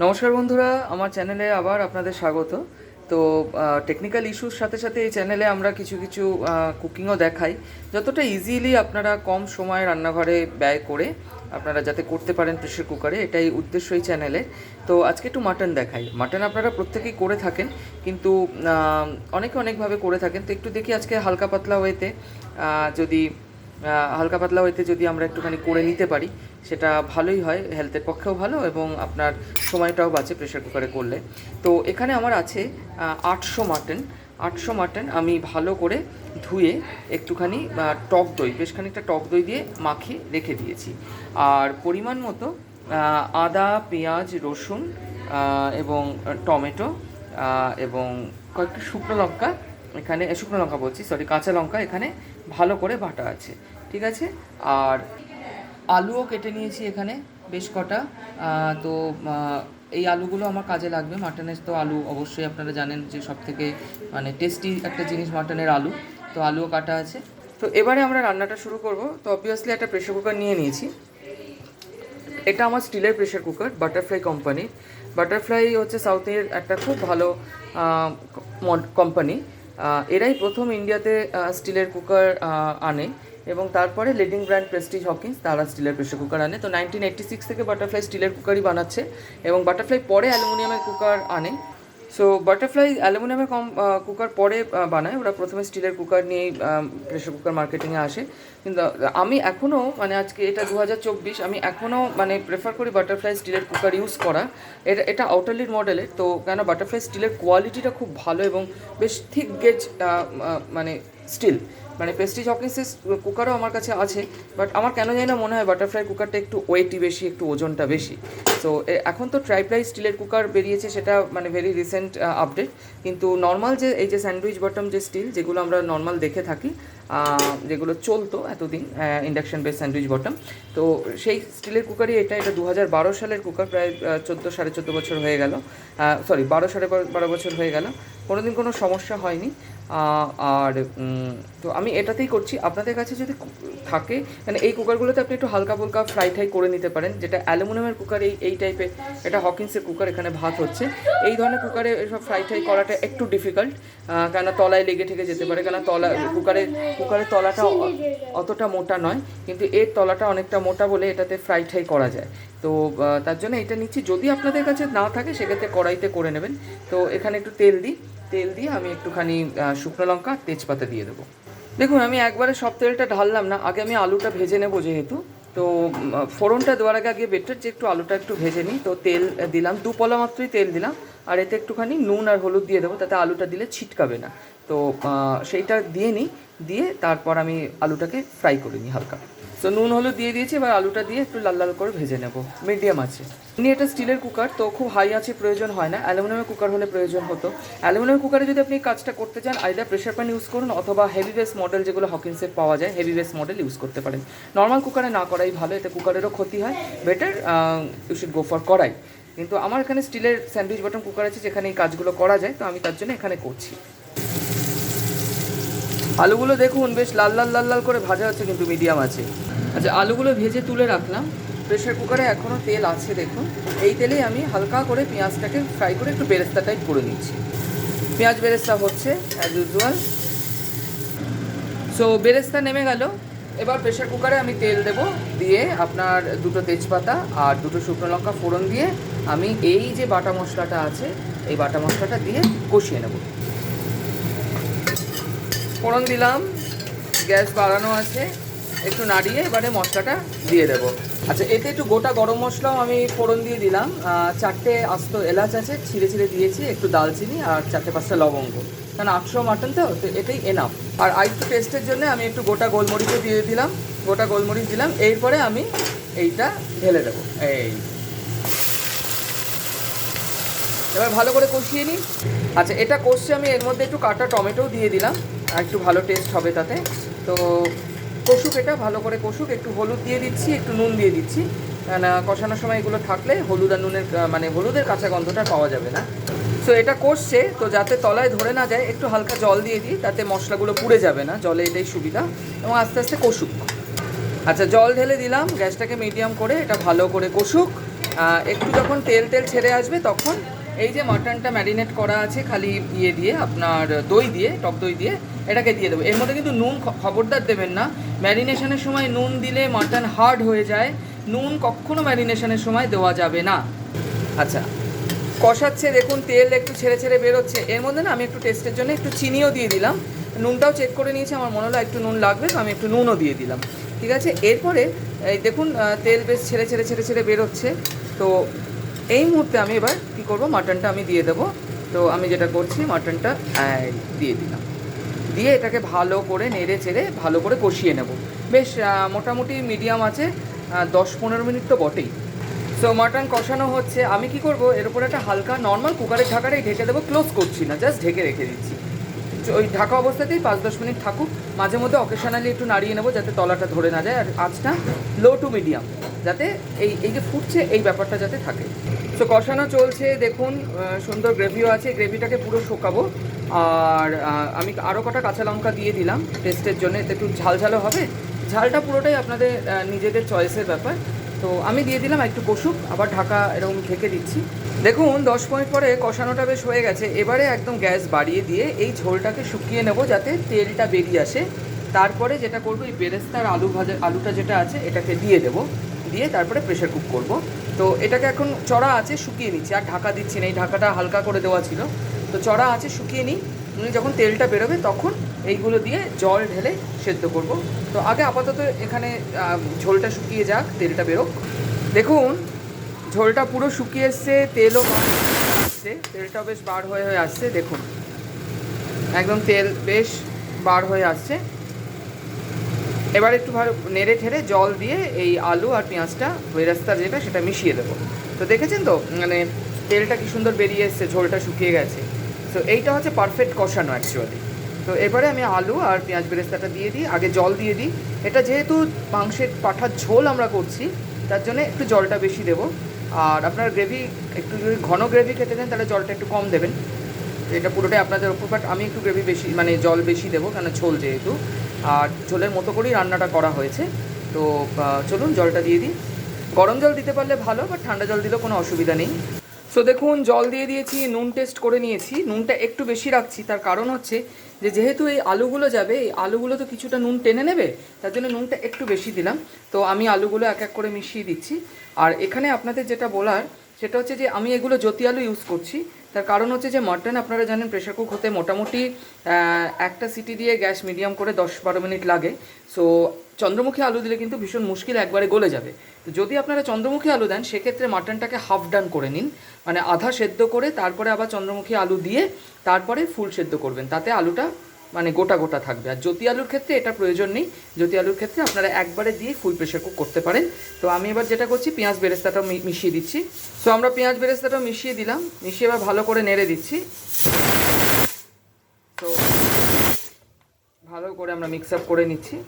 নমস্কার বন্ধুরা, আমার চ্যানেলে আবার আপনাদের স্বাগত। তো টেকনিক্যাল ইস্যুর সাথে সাথে এই চ্যানেলে আমরা কিছু কিছু কুকিংও দেখাই। যতটা ইজিলি আপনারা কম সময়ে রান্নাঘরে ব্যয় করে আপনারা যাতে করতে পারেন প্রেশার কুকারে এটাই উদ্দেশ্য এই চ্যানেলে। তো, আজকে একটু মাটন দেখাই। মাটন আপনারা প্রত্যেকেই করে থাকেন, কিন্তু অনেকে অনেকভাবে করে থাকেন। তো, একটু দেখি আজকে হালকা পাতলা ওয়েতে যদি হালকা পাতলা হইতে যদি আমরা একটুখানি করে নিতে পারি, সেটা ভালোই হয় হেলথের পক্ষেও ভালো এবং আপনার সময়টাও বাঁচে প্রেশার কুকারে করলে। তো এখানে আমার আছে আটশো মাটন। আটশো মাটন আমি ভালো করে ধুয়ে একটুখানি টক দই, বেশ খানিকটা টক দই দিয়ে মাখিয়ে রেখে দিয়েছি। আর পরিমাণ মতো আদা, পেঁয়াজ, রসুন এবং টমেটো এবং কয়েকটা শুকনো লঙ্কা এখানে শুকনো লঙ্কা বলছি সরি কাঁচা লঙ্কা এখানে ভালো করে বাটা আছে, ঠিক আছে? আর আলুও কেটে নিয়েছি এখানে বেশ কটা তো এই আলুগুলো আমার কাজে লাগবে। মাটনের তো আলু অবশ্যই আপনারা জানেন যে সব থেকে মানে টেস্টি একটা জিনিস মাটনের আলু, তো আলুও কাটা আছে। তো এবারে আমরা রান্নাটা শুরু করব। তো অবভিয়াসলি একটা প্রেশার কুকার নিয়ে নিয়েছি। এটা আমার স্টিলের প্রেশার কুকার বাটারফ্লাই কোম্পানির বাটারফ্লাই হচ্ছে সাউথের একটা খুব ভালো কোম্পানি এরাই প্রথম ইন্ডিয়াতে স্টিলের কুকার আনে এবং তারপরে লিডিং ব্র্যান্ড প্রেস্টিজ হকিন্স, তারা স্টিলের প্রেশার কুকার আনে। তো নাইনটিন এইট্টি সিক্স থেকে বাটারফ্লাই স্টিলের কুকারই বানাচ্ছে এবং বাটারফ্লাই পরে অ্যালুমিনিয়ামের কুকার আনে। সো বাটারফ্লাই অ্যালুমিনিয়ামের কম কুকার পরে বানায়। ওরা প্রথমে স্টিলের কুকার নিয়েই প্রেশার কুকার মার্কেটিংয়ে আসে। কিন্তু, আমি এখনও মানে আজকে এটা দু হাজার চব্বিশ, আমি এখনও মানে প্রেফার করি বাটারফ্লাই স্টিলের কুকার ইউজ করা। এটা এটা আউটারলির মডেলের তো কেন বাটারফ্লাই স্টিলের কোয়ালিটিটা খুব ভালো এবং বেশ থিক গেজ মানে স্টিল মানে প্রেস্টিজ হকিন্সের কুকারও আমার কাছে আছে বাট আমার কেন জানি না মনে হয় বাটারফ্লাই কুকারটা একটু ওয়েটই বেশি, একটু ওজনটা বেশি। তো এখন তো ট্রাইপ্লাই স্টিলের কুকার বেরিয়েছে, সেটা মানে ভেরি রিসেন্ট আপডেট কিন্তু নর্মাল যে, এই যে স্যান্ডউইচ বটম যে স্টিল যেগুলো আমরা নর্মাল দেখে থাকি যেগুলো চলতো এতদিন ইন্ডাকশন বেস স্যান্ডউইচ বটম তো সেই স্টিলের কুকারই এটা এটা দু হাজার বারো সালের কুকার প্রায় চোদ্দ, সাড়ে চোদ্দ বছর হয়ে গেল। সরি বারো, সাড়ে বারো- বছর হয়ে গেল। কোনোদিন কোনো সমস্যা হয়নি। আর তো আমি এটাতেই করছি। আপনাদের কাছে যদি থাকে মানে এই কুকারগুলোতে আপনি একটু হালকা ফুলকা ফ্রাই ঠাই করে নিতে পারেন, যেটা অ্যালুমিনিয়ামের কুকার, এই এই টাইপের এটা হকিন্সের কুকার, এখানে ভাত হচ্ছে। এই ধরনের কুকারে এসব ফ্রাই ঠাই করাটা একটু ডিফিকাল্ট কেন তলায় লেগে ঠেকে যেতে পারে কেন তলা কুকারের কুকারের তলাটা অতটা মোটা নয়, কিন্তু এর তলাটা অনেকটা মোটা বলে এটাতে ফ্রাই ঠাই করা যায়। তো তার জন্য এটা নিচ্ছি। যদি আপনাদের কাছে না থাকে, সেক্ষেত্রে কড়াইতে করে নেবেন। তো এখানে একটু তেল দিই। তেল দিয়ে আমি একটুখানি শুকনো লঙ্কা তেজপাতা দিয়ে দেবো। দেখুন, আমি একবারে সব তেলটা ঢাললাম না, আগে আমি আলুটা ভেজে নেব যেহেতু। তো ফোড়নটা দেওয়ার আগে আগে বেটার যে একটু আলুটা একটু ভেজে নিই। তো তেল দিলাম, দু পলা মাত্রই তেল দিলাম, আর এতে একটুখানি নুন আর হলুদ দিয়ে দেবো, তাতে আলুটা দিলে ছিটকাবে না। তো সেইটা দিয়ে নিই, দিয়ে তারপর আমি আলুটাকে ফ্রাই করে নিই হালকা। তো নুন, হলুদ দিয়ে দিয়েছি, এবার আলুটা দিয়ে একটু লাল লাল করে ভেজে নেব। মিডিয়াম আছে। এমনি এটা স্টিলের কুকার তো খুব হাই আছে, প্রয়োজন হয় না। অ্যালুমিনিয়ামের কুকার হলে প্রয়োজন হতো। অ্যালুমিনিয়াম কুকারে যদি আপনি কাজটা করতে চান আইদার প্রেশার প্যান ইউজ করুন অথবা হেভি বেস মডেল যেগুলো হকিন্সের পাওয়া যায় হেভি বেস মডেল ইউজ করতে পারেন। নর্মাল কুকারে না করাই ভালো, এতে কুকারেরও ক্ষতি হয়। Better you should go for করাই কিন্তু আমার এখানে স্টিলের স্যান্ডউইচ বটম কুকার আছে, যেখানে এই কাজগুলো করা যায়, তো আমি তার জন্য এখানে করছি। আলুগুলো দেখুন, বেশ লাল লাল লাল লাল করে ভাজা হচ্ছে, কিন্তু মিডিয়াম আছে। আচ্ছা আলুগুলো ভেজে তুলে রাখলাম। প্রেশার কুকারে এখনও তেল আছে, দেখুন। এই তেলেই আমি হালকা করে পেঁয়াজটাকে ফ্রাই করে একটু বেরেস্তা টাইপ করে নিচ্ছি। পেঁয়াজ বেরেস্তা হচ্ছে অ্যাজ ইউজুয়াল সো বেরেস্তা নেমে গেল। এবার প্রেশার কুকারে আমি তেল দেব দিয়ে আপনার দুটো তেজপাতা আর দুটো শুকনো লঙ্কা ফোড়ন দিয়ে আমি এই যে বাটা মশলাটা আছে, এই বাটা মশলাটা দিয়ে কষিয়ে নেব। ফোড়ন দিলাম, গ্যাস বাড়ানো আছে, একটু নাড়িয়ে এবারে মশলাটা দিয়ে দেবো। আচ্ছা এতে একটু গোটা গরম মশলাও আমি ফোড়ন দিয়ে দিলাম। চারটে আস্ত এলাচ আছে, ছিঁড়ে ছিঁড়ে দিয়েছি, একটু দালচিনি আর চারটে পাঁচটা লবঙ্গ। কারণ আটশো মাটন তো তো এটাই এনাফ আর আরেকটু টেস্টের জন্য আমি একটু গোটা গোলমরিচও দিয়ে দিলাম, গোটা গোলমরিচ দিলাম, এরপরে আমি এইটা ঢেলে দেবো। এই। এবার ভালো করে কষিয়ে নিই। আচ্ছা এটা কষছে আমি এর মধ্যে একটু কাটা টমেটোও দিয়ে দিলাম আর একটু ভালো টেস্ট হবে তাতে। তো কষুক এটা ভালো করে কষুক একটু হলুদ দিয়ে দিচ্ছি একটু নুন দিয়ে দিচ্ছি। আহ, কষানোর সময় এগুলো থাকলে হলুদ আর নুনের মানে হলুদের কাঁচা গন্ধটা পাওয়া যাবে না। সো এটা কষছে তো যাতে তলায় ধরে না যায় একটু হালকা জল দিয়ে দিই তাতে মশলাগুলো পুড়ে যাবে না জলে এটাই সুবিধা এবং আস্তে আস্তে কষুক। আচ্ছা জল ঢেলে দিলাম গ্যাসটাকে মিডিয়াম করে এটা ভালো করে কষুক। একটু যখন তেল তেল ছেড়ে আসবে তখন এই যে মাটনটা ম্যারিনেট করা আছে খালি ইয়ে দিয়ে, আপনার দই দিয়ে, টক দই দিয়ে, এটাকে দিয়ে দেবো। এর মধ্যে কিন্তু নুন খবরদার দেবেন না। ম্যারিনেশনের সময় নুন দিলে মাটন হার্ড হয়ে যায়। নুন কখনো ম্যারিনেশনের সময় দেওয়া যাবে না। আচ্ছা কষাচ্ছে, দেখুন, তেল একটু ছেড়ে ছেড়ে বেরোচ্ছে। এর মধ্যে না আমি একটু টেস্টের জন্য একটু চিনিও দিয়ে দিলাম। নুনটাও চেক করে নিয়েছি, আমার মনে হলো একটু নুন লাগবে, তো আমি একটু নুনও দিয়ে দিলাম। ঠিক আছে? এরপরে, এই দেখুন তেল বেশ ছেড়ে ছেড়ে ছেড়ে ছেড়ে বেরোচ্ছে। তো এই মুহূর্তে আমি এবার কী করব? মাটনটা আমি দিয়ে দেবো। তো আমি যেটা করছি, মাটনটা দিয়ে দিলাম। দিয়ে এটাকে ভালো করে নেড়ে চেড়ে ভালো করে কষিয়ে নেব। বেশ মোটামুটি মিডিয়াম আছে দশ পনেরো মিনিট তো বটেই। সো মাটন কষানো হচ্ছে। আমি কি করব? এর উপর একটা হালকা নর্মাল কুকারের ঢাকাটাই ঢেকে দেবো। ক্লোজ করছি না জাস্ট ঢেকে রেখে দিচ্ছি। ওই ঢাকা অবস্থাতেই পাঁচ দশ মিনিট থাকুক। মাঝে মধ্যে অকেশনালি একটু নাড়িয়ে নেব যাতে তলাটা ধরে না যায়। আর আঁচটা লো টু মিডিয়াম যাতে এই এই যে ফুটছে, এই ব্যাপারটা যাতে থাকে। তো কষানো চলছে, দেখুন সুন্দর গ্রেভিও আছে গ্রেভিটাকে পুরো শোকাবো। আর আমি আরও কটা কাঁচা লঙ্কা দিয়ে দিলাম টেস্টের জন্য, এতে একটু ঝাল ঝালও হবে। ঝালটা পুরোটাই আপনাদের নিজেদের চয়েসের ব্যাপার। তো, আমি দিয়ে দিলাম একটু কষুক আবার ঢাকা এরকম ঢেকে দিচ্ছি। দেখুন, দশ মিনিট পরে কষানোটা বেশ হয়ে গেছে। এবারে একদম গ্যাস বাড়িয়ে দিয়ে এই ঝোলটাকে শুকিয়ে নেব যাতে তেলটা বেরিয়ে আসে। তারপরে যেটা করব, এই বেরেস্তার আলু ভাজা, আলুটা যেটা আছে, এটাকে দিয়ে দেবো। দিয়ে তারপরে প্রেশার কুক করব। তো এটাকে এখন চড়া আছে, শুকিয়ে নিচ্ছি। আর ঢাকা দিচ্ছি না, এই ঢাকাটা হালকা করে দেওয়া ছিল। তো চড়া আছে, শুকিয়ে নিই। উনি যখন তেলটা বেরোবে তখন এইগুলো দিয়ে জল ঢেলে সেদ্ধ করব। তো আগে আপাতত এখানে ঝোলটা শুকিয়ে যাক, তেলটা বেরোক। দেখুন, ঝোলটা পুরো শুকিয়ে এসছে, তেলও আসছে, তেলটাও বেশ বার হয়ে হয়ে আসছে, দেখুন। একদম তেল বেশ বার হয়ে আসছে। এবার একটু ভালো নেড়ে ঠেড়ে জল দিয়ে এই আলু আর পেঁয়াজটা বেরাস্তা যেটা সেটা মিশিয়ে দেবো। তো দেখেছেন তো? মানে তেলটা কি সুন্দর বেরিয়ে এসছে, ঝোলটা শুকিয়ে গেছে। তো এইটা হচ্ছে পারফেক্ট কষানো অ্যাকচুয়ালি তো এবারে আমি আলু আর পেঁয়াজ বেরেস্তাটা দিয়ে দিই, আগে জল দিয়ে দিই। এটা যেহেতু মাংসের পাঠার ঝোল আমরা করছি, তার জন্য একটু জলটা বেশি দেবো। আর আপনার গ্রেভি একটু যদি ঘন গ্রেভি খেতে দেন তাহলে জলটা একটু কম দেবেন। এটা পুরোটাই আপনাদের ওপর বাট আমি একটু গ্রেভি বেশি মানে জল বেশি দেবো কেন ঝোল যেহেতু। আর ঝোলের মতো করেই রান্নাটা করা হয়েছে। তো চলুন জলটা দিয়ে দিই। গরম জল দিতে পারলে ভালো বাট ঠান্ডা জল দিলেও কোনো অসুবিধা নেই। সো দেখুন, জল দিয়ে দিয়েছি, নুন টেস্ট করে নিয়েছি। নুনটা একটু বেশি রাখছি, তার কারণ হচ্ছে যে, যেহেতু এই আলুগুলো যাবে, এই আলুগুলো তো কিছুটা নুন টেনে নেবে, তার জন্য নুনটা একটু বেশি দিলাম। তো, আমি আলুগুলো এক এক করে মিশিয়ে দিচ্ছি। আর এখানে আপনাদের যেটা বলার, সেটা হচ্ছে যে, আমি এগুলো জ্যোতি আলু ইউজ করছি। তার কারণ হচ্ছে যে মটন আপনারা জানেন প্রেশার কুক হতে মোটামুটি একটা সিটি দিয়ে গ্যাস মিডিয়াম করে দশ বারো মিনিট লাগে। সো চন্দ্রমুখী আলু দিলে কিন্তু ভীষণ মুশকিল একবারে গলে যাবে। তো যদি আপনারা চন্দ্রমুখী আলু দেন, সেক্ষেত্রে মাটনটাকে হাফ ডান করে নিন। মানে আধা সেদ্ধ করে তারপরে আবার চন্দ্রমুখী আলু দিয়ে তারপরে ফুল সেদ্ধ করবেন। তাতে আলুটা মানে গোটা গোটা থাকবে। আর জ্যোতি আলুর ক্ষেত্রে এটা প্রয়োজন নেই। জ্যোতি আলুর ক্ষেত্রে আপনারা একবারে দিয়ে ফুল প্রেশার কুক করতে পারেন। তো আমি এবার যেটা করছি, পেঁয়াজ বেরেস্তাটাও মিশিয়ে দিচ্ছি। তো আমরা পেঁয়াজ বেরেস্তাটাও মিশিয়ে দিলাম। মিশিয়ে এবার ভালো করে নেড়ে দিচ্ছি। তো ভালো করে আমরা মিক্স আপ করে নিচ্ছি।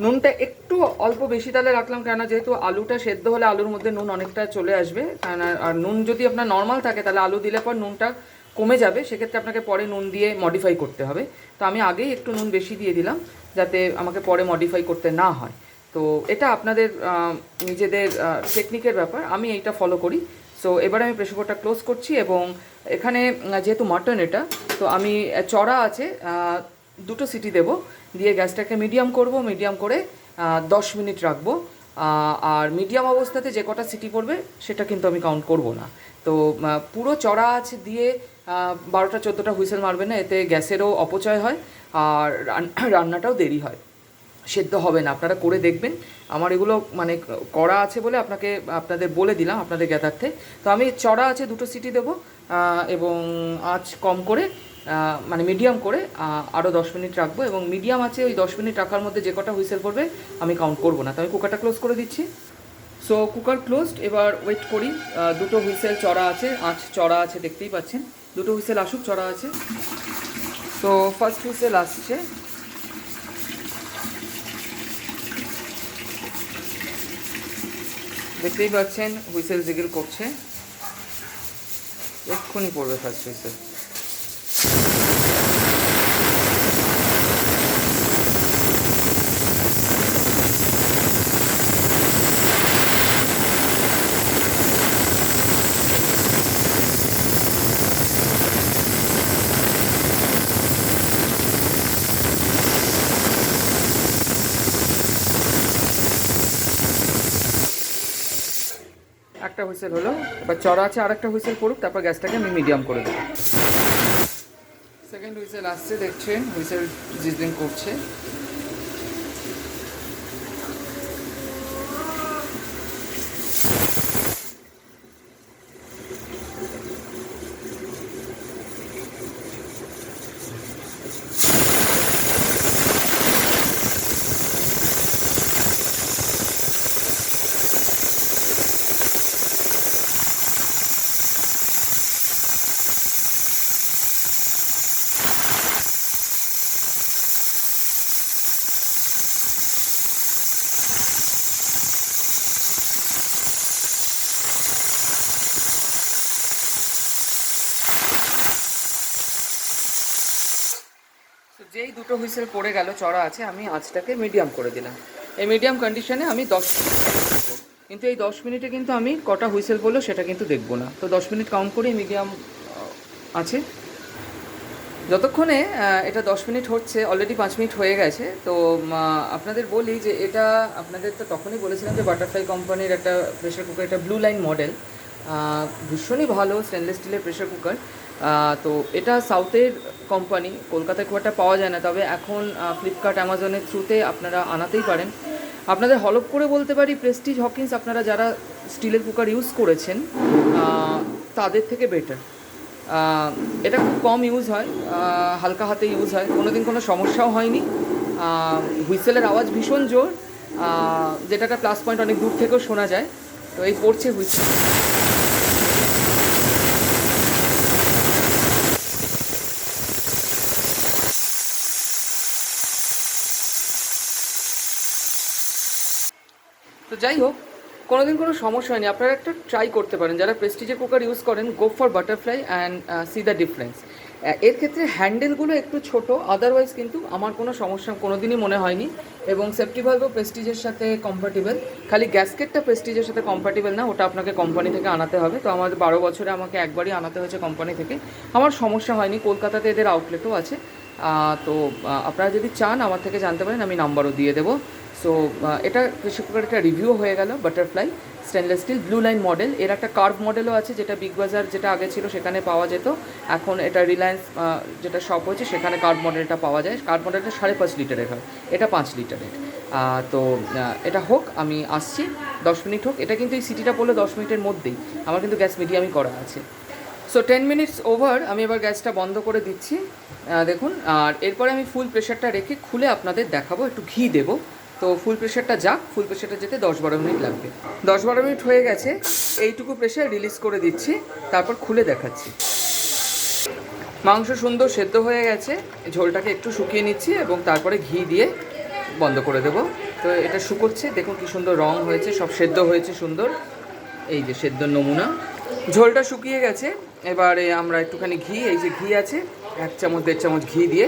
নুনটা একটু অল্প বেশি তাহলে রাখলাম, কেননা যেহেতু আলুটা সেদ্ধ হলে আলুর মধ্যে নুন অনেকটা চলে আসবে। আর- আর নুন যদি আপনার নর্মাল থাকে, তাহলে আলু দিলে পর নুনটা কমে যাবে, সেক্ষেত্রে আপনাকে পরে নুন দিয়ে মডিফাই করতে হবে। তো আমি আগেই একটু নুন বেশি দিয়ে দিলাম, যাতে আমাকে পরে মডিফাই করতে না হয়। তো এটা আপনাদের নিজেদের টেকনিকের ব্যাপার, আমি এইটা ফলো করি। সো এবার আমি প্রেশার কুকারটা ক্লোজ করছি এবং এখানে যেহেতু মাটন এটা, তো আমি চড়া আছে দুটো সিটি দেব। দিয়ে গ্যাসটাকে মিডিয়াম করব মিডিয়াম করে দশ মিনিট রাখব। আর মিডিয়াম অবস্থাতে যে কটা সিটি পড়বে, সেটা কিন্তু আমি কাউন্ট করব না। তো পুরো চড়া আছে দিয়ে বারোটা চোদ্দোটা হুইসেল মারবে না, এতে গ্যাসেরও অপচয় হয় আর রান্নাটাও দেরি হয়। সেদ্ধ হবে না, আপনারা করে দেখবেন। আমার এগুলো মানে করা আছে বলে আপনাকে, আপনাদের বলে দিলাম আপনাদের জ্ঞাতার্থে। তো আমি চড়া আছে দুটো সিটি দেবো এবং আঁচ কম করে মানে মিডিয়াম করে আরও দশ মিনিট রাখব এবং মিডিয়াম আছে ওই দশ মিনিট রাখার মধ্যে যে কটা হুইসেল পড়বে আমি কাউন্ট করব না। তো আমি কুকারটা ক্লোজ করে দিচ্ছি। সো কুকার ক্লোজড এবার ওয়েট করি দুটো হুইসেল চড়া আছে, আঁচ চড়া আছে দেখতেই পাচ্ছেন। দুটো হুইসেল আসুক, চড়া আছে। তো ফার্স্ট হুইসেল আসছে। দেখতেই পাচ্ছেন, হুইসেল জিগিল করছে। এক্ষুনি পড়বে ফার্স্ট হুইসেল একটা হুইসেল হলো, এবার চড়া আছে আর একটা হুইসেল পড়ুক, তারপর গ্যাসটাকে আমি মিডিয়াম করে দেবো। সেকেন্ড হুইসেল আসছে, দেখছেন, হুইসেল জিজলিং করছে তো যেই দুটো হুইসেল পড়ে গেল, চড়া আছে, আমি আঁচটাকে মিডিয়াম করে দিলাম। এই মিডিয়াম কন্ডিশনে আমি দশ কিন্তু এই দশ মিনিটে কিন্তু আমি কটা হুইসেল পড়ল সেটা কিন্তু দেখব না। তো দশ মিনিট কাউন্ট করে মিডিয়াম আছে। যতক্ষণে এটা দশ মিনিট হচ্ছে অলরেডি পাঁচ মিনিট হয়ে গেছে, তো আপনাদের বলি যে এটা আপনাদের তো তখনই বলেছিলাম যে বাটারফ্লাই কোম্পানির একটা প্রেশার কুকার এটা ব্লু লাইন মডেল ভীষণই ভালো স্টেনলেস স্টিলের প্রেশার কুকার তো এটা সাউথের কোম্পানি কলকাতায় খুব একটা পাওয়া যায় না তবে এখন ফ্লিপকার্ট অ্যামাজনের থ্রুতে আপনারা আনাতেই পারেন। আপনাদের হলপ করে বলতে পারি প্রেস্টিজ হকিন্স আপনারা যারা স্টিলের কুকার ইউজ করেছেন তাদের থেকে বেটার এটা খুব কম ইউজ হয় হালকা হাতে ইউজ হয় কোনো দিন কোনো সমস্যাও হয়নি। হুইসেলের আওয়াজ ভীষণ জোর আহ, যেটা একটা প্লাস পয়েন্ট অনেক দূর থেকেও শোনা যায় তো এই পড়ছে হুইসেল। তো যাই হোক, কোনোদিন কোনো সমস্যা হয়নি। আপনারা একটা ট্রাই করতে পারেন। যারা প্রেস্টিজের কুকার ইউজ করেন go for Butterfly and see the difference এর ক্ষেত্রে হ্যান্ডেলগুলো একটু ছোট আদারওয়াইজ কিন্তু আমার কোনো সমস্যা কোনোদিনই মনে হয়নি। এবং সেফটি ভালভও প্রেস্টিজের সাথে কম্পার্টেবল খালি গ্যাসকেটটা প্রেস্টিজের সাথে কম্পার্টেবল না, ওটা আপনাকে কোম্পানি থেকে আনাতে হবে। তো আমাদের বারো বছরে আমাকে একবারই আনাতে হয়েছে কোম্পানি থেকে। আমার সমস্যা হয়নি, কলকাতাতে এদের আউটলেটও আছে। তো আপনারা যদি চান আমার থেকে জানতে পারেন, আমি নাম্বারও দিয়ে দেবো। সো এটা কুকার একটা রিভিউ হয়ে গেল Butterfly stainless steel blue line model এর একটা কার্ভ মডেলও আছে, যেটা বিগ বাজার যেটা আগে ছিল, সেখানে পাওয়া যেত। এখন এটা রিলায়েন্স যেটা শপ হয়েছে, সেখানে কার্ভ মডেলটা পাওয়া যায়। কার্ভ মডেলটা সাড়ে পাঁচ লিটারের হয়, এটা পাঁচ লিটারের। তো এটা হোক, আমি আসছি, দশ মিনিট হোক। এটা কিন্তু এই সিটিটা পড়লে দশ মিনিটের মধ্যেই। আমার কিন্তু গ্যাস মিডিয়ামই করা আছে। সো টেন মিনিটস ওভার আমি এবার গ্যাসটা বন্ধ করে দিচ্ছি। দেখুন, আর এরপরে আমি ফুল প্রেশারটা রেখে খুলে আপনাদের দেখাবো, একটু ঘি দেবো। তো ফুল প্রেশারটা যাক ফুল প্রেশারটা যেতে দশ বারো মিনিট লাগবে। দশ বারো মিনিট হয়ে গেছে, এইটুকু প্রেশার রিলিজ করে দিচ্ছি, তারপর খুলে দেখাচ্ছি। মাংস সুন্দর সেদ্ধ হয়ে গেছে, ঝোলটাকে একটু শুকিয়ে নিচ্ছি এবং তারপরে ঘি দিয়ে বন্ধ করে দেবো। তো এটা শুকোচ্ছে, দেখুন কি সুন্দর রং হয়েছে, সব সেদ্ধ হয়েছে সুন্দর। এই যে সেদ্ধ নমুনা। ঝোলটা শুকিয়ে গেছে, এবারে আমরা একটুখানি ঘি, এই যে ঘি আছে, এক চামচ, দেড় চামচ ঘি দিয়ে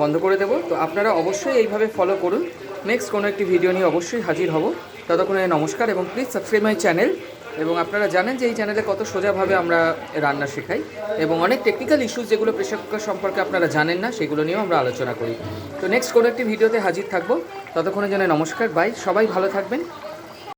বন্ধ করে দেবো। তো আপনারা অবশ্যই এইভাবে ফলো করুন। নেক্সট কোনো একটি ভিডিও নিয়ে অবশ্যই হাজির হব। ততক্ষণে নমস্কার এবং প্লিজ সাবস্ক্রাইব মাই চ্যানেল এবং আপনারা জানেন যে এই চ্যানেলে কত সোজাভাবে আমরা রান্না শেখাই। এবং অনেক টেকনিক্যাল ইস্যুস যেগুলো প্রেশার কুকার সম্পর্কে আপনারা জানেন না, সেগুলো নিয়েও আমরা আলোচনা করি। তো নেক্সট কোনো একটি ভিডিওতে হাজির থাকব। ততক্ষণে জন্য নমস্কার বাই সবাই ভালো থাকবেন।